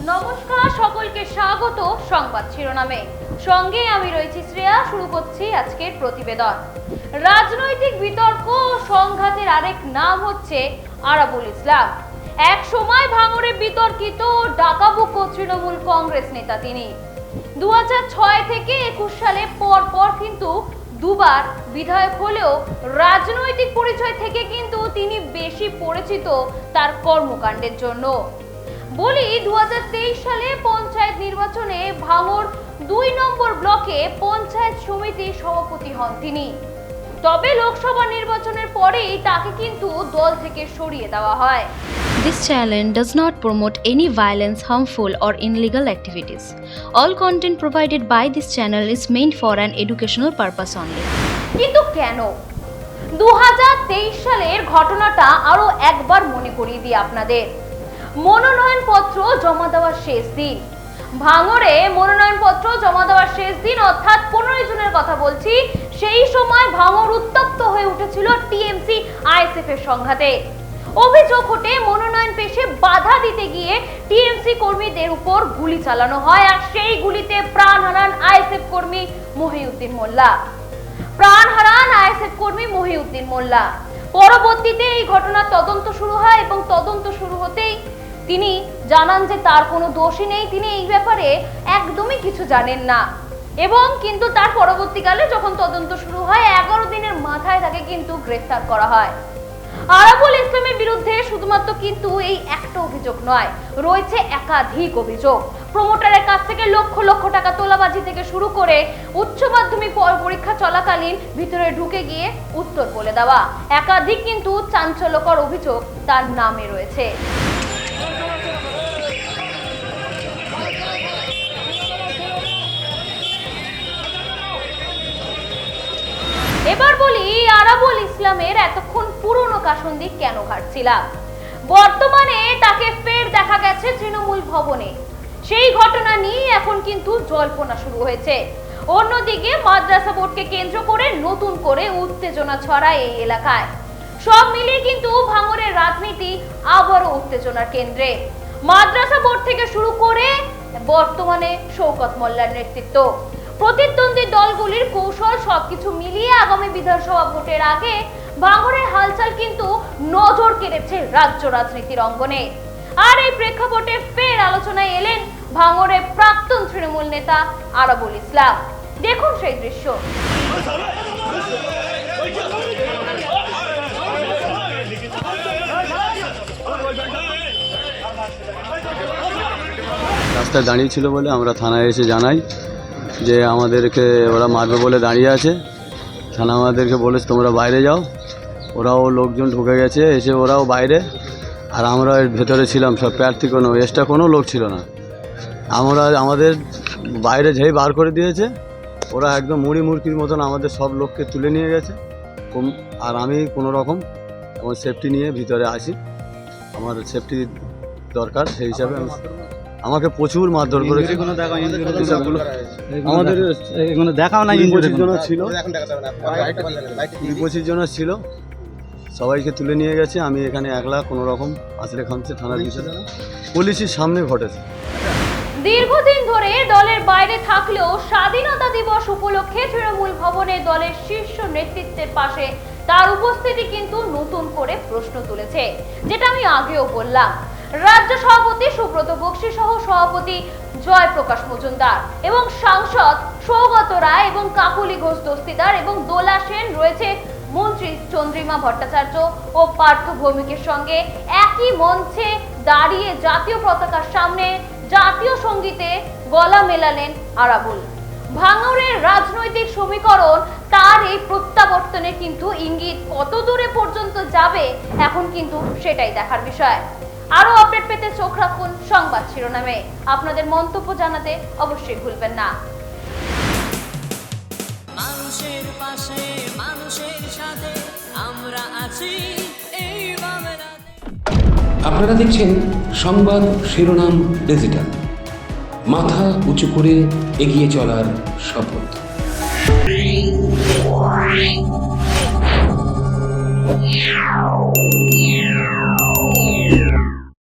নমস্কার, সকলকে স্বাগত সংবাদ শিরোনামে। সঙ্গে আমি রয়েছি শ্রেয়া, শুরু করছি আজকের প্রতিবেদন। রাজনৈতিক বিতর্ক ও সংঘাতের আরেক নাম হচ্ছে আরাবুল ইসলাম। এক সময় ভাঙরে বিতর্কিত ও তৃণমূল কংগ্রেস নেতা তিনি। দু হাজার ছয় থেকে একুশ সালে পর পর কিন্তু দুবার বিধায়ক হলেও রাজনৈতিক পরিচয় থেকে কিন্তু তিনি বেশি পরিচিত তার কর্মকাণ্ডের জন্য। বলি দু হাজার তেইশ সালে পঞ্চায়েত নির্বাচনে ভাঙর দুই নম্বর ব্লকে পঞ্চায়েত সমিতির সভাপতি হন তিনি তবে লোকসভা নির্বাচনের পরেই তাকে কিন্তু দল থেকে সরিয়ে দেওয়া হয় This channel does not promote any violence, harmful, or illegal activities. All content provided by this channel is meant for an educational purpose only. কিন্তু কেন দু সালের ঘটনাটা আরও একবার মনে করিয়ে দিই আপনাদের মনোনয়নপত্র জমা দেওয়ার শেষ দিন। ভাঙরে মনোনয়নপত্র জমা দেওয়ার শেষ দিন, অর্থাৎ পনেরোই জুনের কথা বলছি, সেই সময় ভাঙর উত্তপ্ত হয়ে উঠেছিল টিএমসি আইএসএফ এর সংঘাতে। অভিযোগ ওঠে, মনোনয়ন পেশে বাধা দিতে গিয়ে টিএমসি কর্মীদের উপর গুলি চালানো হয়, আর সেই গুলিতে প্রাণ হারান আইএসএফ কর্মী মহিউদ্দিন মোল্লা। প্রাণ হারান আইএসএফ কর্মী মহিউদ্দিন মোল্লা। পরবর্তীতে এই ঘটনার তদন্ত শুরু হয় এবং তদন্ত শুরু হতেই তিনি জানান যে তার কোনো দোষই নেই, তিনি এই ব্যাপারে একদমই কিছু জানেন না। এবং কিন্তু তার পরবর্তীকালে যখন তদন্ত শুরু হয়, এগারো দিনের মাথায় তাকে কিন্তু গ্রেফতার করা হয়। আরাবুল ইসলামের বিরুদ্ধে শুধুমাত্র কিন্তু এই একটা অভিযোগ নয়, রয়েছে একাধিক অভিযোগ। প্রমোটারের কাছ থেকে লক্ষ লক্ষ টাকা তোলাবাজি থেকে শুরু করে উচ্চ মাধ্যমিক পরীক্ষা চলাকালীন ভিতরে ঢুকে গিয়ে উত্তর বলে দেওয়া। একাধিক কিন্তু চাঞ্চল্যকর অভিযোগ তার নামে রয়েছে। আরাবুল ইসলামের এতক্ষণ পুরনো কাসন্দি কেন ঘাটছিলাম? বর্তমানে তাকে ফের দেখা গেছে তৃণমূল ভবনে। সেই ঘটনা নিয়ে এখন কিন্তু জল্পনা শুরু হয়েছে। অন্যদিকে মাদ্রাসা বোর্ডকে কেন্দ্র করে নতুন করে উত্তেজনা ছড়ায় এই এলাকায়। সব মিলিয়ে কিন্তু ভাঙরের রাজনীতি আবারও উত্তেজনার কেন্দ্রে। মাদ্রাসা বোর্ড থেকে শুরু করে বর্তমানে শৌকত মোল্লার নেতৃত্ব। প্রতিদ্বন্দ্বী দলগুলির কৌশল সবকিছু মিলিয়ে আগামী বিধানসভা ভোটের আগে ভাঙরের হালচাল কিন্তু নজর কেড়েছে রাজ্য রাজনীতির অঙ্গনে। আর এই প্রেক্ষাপটে ফের আলোচনায় এলেন ভাঙরের প্রাক্তন তৃণমূল নেতা আরাবুল ইসলাম। দেখুন সেই দৃশ্য। রাস্তায় দাঁড়িয়ে ছিল বলে আমরা থানায় এসে জানাই। যে আমাদেরকে ওরা মারবে বলে দাঁড়িয়ে আছে। থানা আমাদেরকে বলেছে, তোমরা বাইরে যাও। ওরাও লোকজন ঢুকে গেছে, এসে ওরাও বাইরে। আর আমরা ভেতরে ছিলাম, সব প্রার্থী কোনো এক্সট্রা কোনো লোক ছিল না। আমরা, আমাদের বাইরে যেই বার করে দিয়েছে, ওরা একদম মুড়ি মুড়কির মতন আমাদের সব লোককে তুলে নিয়ে গেছে। আর আমি কোনো রকম আমার সেফটি নিয়ে ভিতরে আসি। আমার সেফটি দরকার, সেই হিসাবে আমি আমাকে প্রচুর মারধর করেছে। আমাদের এগুলো দেখাও না পঁচিশ জন ছিল। কুড়ি পঁচিশ জন ছিল। সবাইকে তুলে নিয়ে গেছে। আমি এখানে একলা কোনো রকম আসলে খামছে থানার ভিতরে পুলিশের সামনে ঘটেছে। দীর্ঘদিন ধরে দলের বাইরে থাকলেও স্বাধীনতা দিবস উপলক্ষে তৃণমূল ভবনে দলের শীর্ষ নেতৃত্বের পাশে তার উপস্থিতি কিন্তু নতুন করে প্রশ্ন তুলেছে যেটা আমি আগেও বললাম। রাজ্য সভাপতি সুব্রত বক্সি সহ সভাপতি জয়প্রকাশ মজুমদার এবং সাংসদ সৌগত রায় এবং কাকুলি ঘোষ দস্তিদার এবং দোলা সেন রয়েছে মন্ত্রী চন্দ্রিমা ভট্টাচার্য ও পার্থ ভৌমিকের সঙ্গে একই মঞ্চে দাঁড়িয়ে জাতীয় পতাকার সামনে জাতীয় সঙ্গীতে গলা মেলালেন আরাবুল। ভাঙরের রাজনৈতিক সমীকরণ তার এই প্রত্যাবর্তনে কিন্তু ইঙ্গিত কত দূরে পর্যন্ত যাবে, এখন কিন্তু সেটাই দেখার বিষয়। আরও আপডেট পেতে চোখ রাখুন সংবাদ শিরোনামে। আপনাদের মন্তব্য জানাতে অবশ্যই ভুলবেন না। মানুষের পাশে মানুষের সাথে আমরা আছি এই আপনারা দেখছেন সংবাদ শিরোনাম ডিজিটাল। মাথা উঁচু করে এগিয়ে চলার শপথ। Yeah.